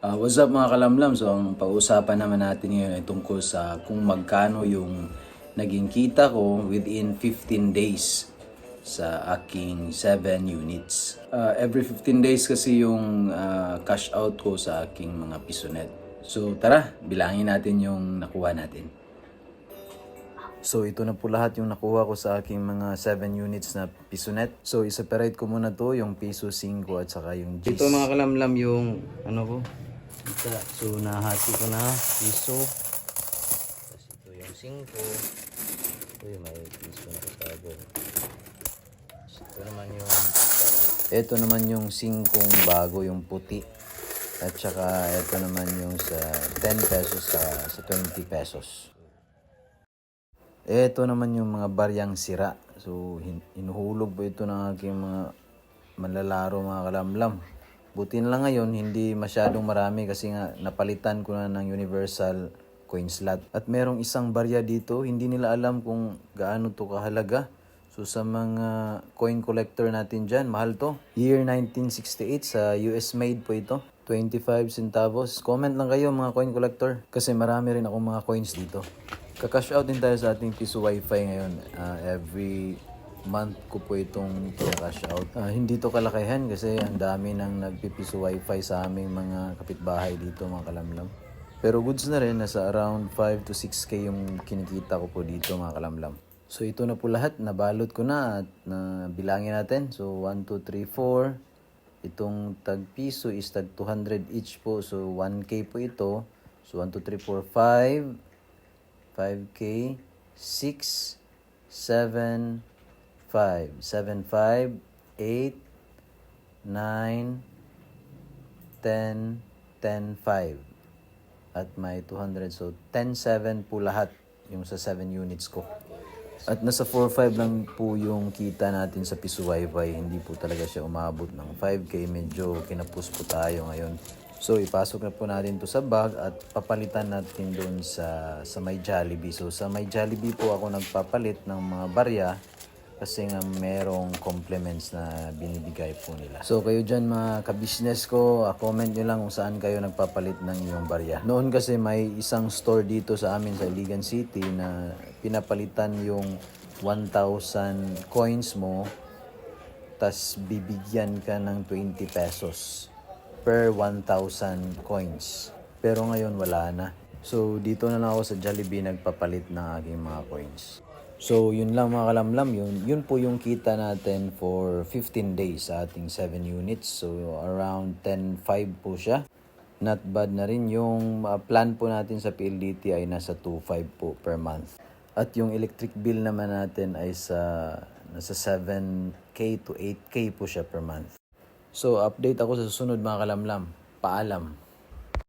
Ah, what's up mga kalamlam? So ang pag-uusapan naman natin ngayon ay tungkol sa kung magkano yung naging kita ko within 15 days sa aking 7 units. Ah, every 15 days kasi yung ah, cash out ko sa aking mga pisonet. So tara, bilangin natin yung nakuha natin. So ito na po lahat yung nakuha ko sa aking mga 7 units na pisonet. So i-separate ko muna to yung piso 5 at saka yung G's. Ito mga kalamlam yung ano ko. Ito. So nahati ko na piso. Tapos ito yung 5. Uy, may piso na kasabo. Ito naman yung Ito naman yung singkong bago, yung puti. At saka ito naman yung sa 10 pesos sa, sa 20 pesos. Ito naman yung mga baryang sira. So, hin- hinuhulog po ito ng aking mga manlalaro mga kalamlam. Buti na lang ngayon, hindi masyadong marami kasi nga napalitan ko na ng Universal coin slot. At merong isang barya dito, hindi nila alam kung gaano to kahalaga. So sa mga coin collector natin dyan, mahal to. Year 1968 sa US made po ito. 25 centavos. Comment lang kayo mga coin collector kasi marami rin akong mga coins dito. Kakash out din tayo sa ating piso wifi ngayon. Ah, every month ko po itong cash out. Ah, hindi to kalakihan kasi ang dami nang nagpipiso wifi sa aming mga kapitbahay dito mga kalamlam. Pero goods na rin, nasa around 5 to 6k yung kinikita ko po dito mga kalamlam. So ito na po lahat, nabalot ko na at na bilangin natin. So 1, 2, 3, 4. Itong tag piso is tag 200 each po. So 1k po ito. So 1, 2, 3, 4, 5. 5k. 6, 7, 5. 7, 5, 8, 9, 10, 10, 5 at may 200. So, 10.7 po lahat yung sa 7 units ko. At nasa 4.5 lang po yung kita natin sa wifi. Hindi po talaga siya umabot ng 5K. Medyo kinapus po tayo ngayon. So, ipasok na po natin to sa bag at papalitan natin doon sa, sa may Jollibee. So, sa may Jollibee po ako nagpapalit ng mga barya kasi nga merong compliments na binibigay po nila. So kayo dyan mga ka-business ko, ah, comment nyo lang kung saan kayo nagpapalit ng inyong barya. Noon kasi may isang store dito sa amin sa Iligan City na pinapalitan yung 1,000 coins mo tas bibigyan ka ng 20 pesos per 1,000 coins. Pero ngayon wala na. So dito na lang ako sa Jollibee nagpapalit ng aking mga coins. So, yun lang mga kalamlam, yun, yun po yung kita natin for 15 days sa ating 7 units. So, around 10.5 po siya. Not bad na rin. Yung uh, plan po natin sa PLDT ay nasa 2.5 po per month. At yung electric bill naman natin ay sa nasa 7K to 8K po siya per month. So, update ako sa susunod mga kalamlam. Paalam.